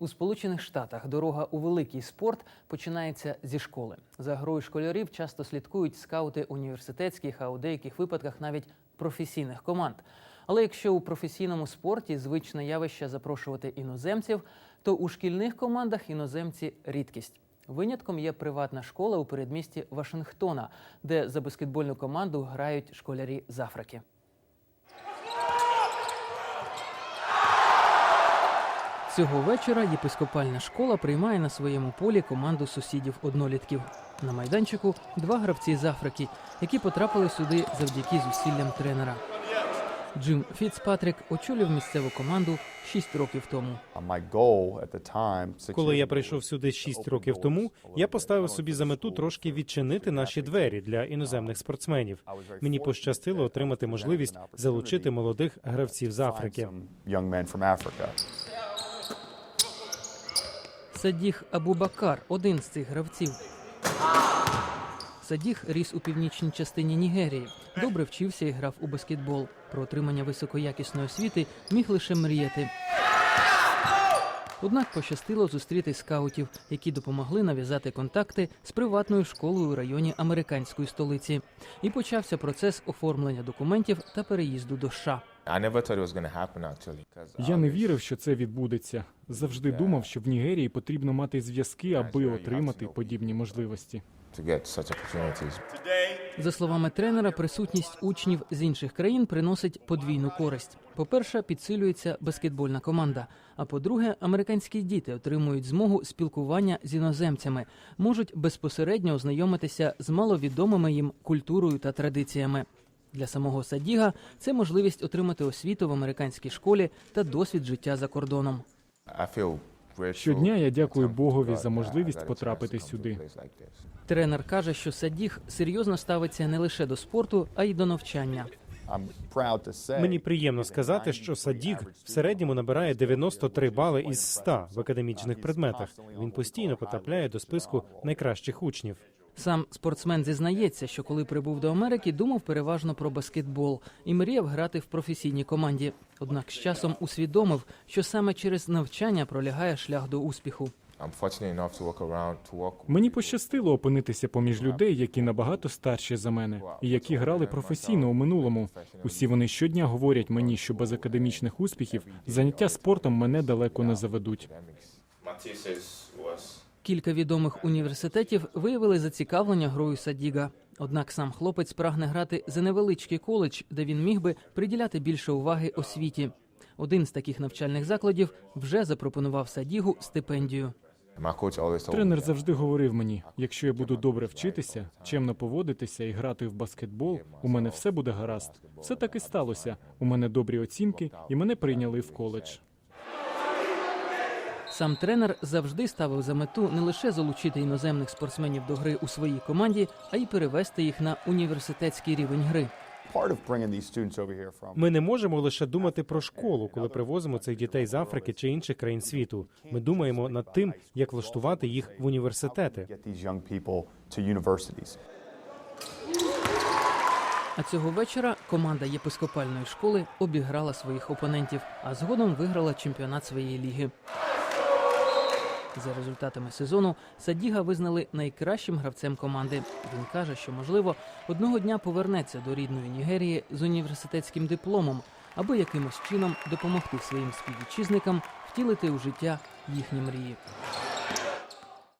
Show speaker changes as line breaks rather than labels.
У Сполучених Штатах дорога у великий спорт починається зі школи. За грою школярів часто слідкують скаути університетських, а у деяких випадках навіть професійних команд. Але якщо у професійному спорті звичне явище запрошувати іноземців, то у шкільних командах іноземці рідкість. Винятком є приватна школа у передмісті Вашингтона, де за баскетбольну команду грають школярі з Африки. Цього вечора єпископальна школа приймає на своєму полі команду сусідів-однолітків. На майданчику два гравці з Африки, які потрапили сюди завдяки зусиллям тренера. Джим Фіцпатрік очолював місцеву команду 6 років тому.
Коли я прийшов сюди шість років тому, я поставив собі за мету трошки відчинити наші двері для іноземних спортсменів. Мені пощастило отримати можливість залучити молодих гравців з Африки.
Садіх Абубакар один з цих гравців. Садіх ріс у північній частині Нігерії. Добре вчився і грав у баскетбол. Про отримання високоякісної освіти міг лише мріяти. Однак пощастило зустріти скаутів, які допомогли нав'язати контакти з приватною школою у районі американської столиці. І почався процес оформлення документів та переїзду до США.
Я не вірив, що це відбудеться. Завжди думав, що в Нігерії потрібно мати зв'язки, аби отримати подібні можливості.
За словами тренера, присутність учнів з інших країн приносить подвійну користь. По-перше, підсилюється баскетбольна команда. А по-друге, американські діти отримують змогу спілкування з іноземцями, можуть безпосередньо ознайомитися з маловідомими їм культурою та традиціями. Для самого Садіга це можливість отримати освіту в американській школі та досвід життя за кордоном.
Щодня я дякую Богові за можливість потрапити сюди.
Тренер каже, що Садіг серйозно ставиться не лише до спорту, а й до навчання.
Мені приємно сказати, що Садік в середньому набирає 93 бали із 100 в академічних предметах. Він постійно потрапляє до списку найкращих учнів.
Сам спортсмен зізнається, що коли прибув до Америки, думав переважно про баскетбол і мріяв грати в професійній команді. Однак з часом усвідомив, що саме через навчання пролягає шлях до успіху.
Мені пощастило опинитися поміж людей, які набагато старші за мене, і які грали професійно у минулому. Усі вони щодня говорять мені, що без академічних успіхів заняття спортом мене далеко не заведуть.
Кілька відомих університетів виявили зацікавлення грою Садіга. Однак сам хлопець прагне грати за невеличкий коледж, де він міг би приділяти більше уваги освіті. Один з таких навчальних закладів вже запропонував Садігу стипендію.
Тренер завжди говорив мені: якщо я буду добре вчитися, чемно поводитися і грати в баскетбол, у мене все буде гаразд. Все так і сталося. У мене добрі оцінки, і мене прийняли в коледж.
Сам тренер завжди ставив за мету не лише залучити іноземних спортсменів до гри у своїй команді, а й перевести їх на університетський рівень гри.
Ми не можемо лише думати про школу, коли привозимо цих дітей з Африки чи інших країн світу. Ми думаємо над тим, як влаштувати їх в університети.
А цього вечора команда єпископальної школи обіграла своїх опонентів, а згодом виграла чемпіонат своєї ліги. За результатами сезону Садіга визнали найкращим гравцем команди. Він каже, що можливо одного дня повернеться до рідної Нігерії з університетським дипломом, аби якимось чином допомогти своїм співвітчизникам втілити у життя їхні мрії.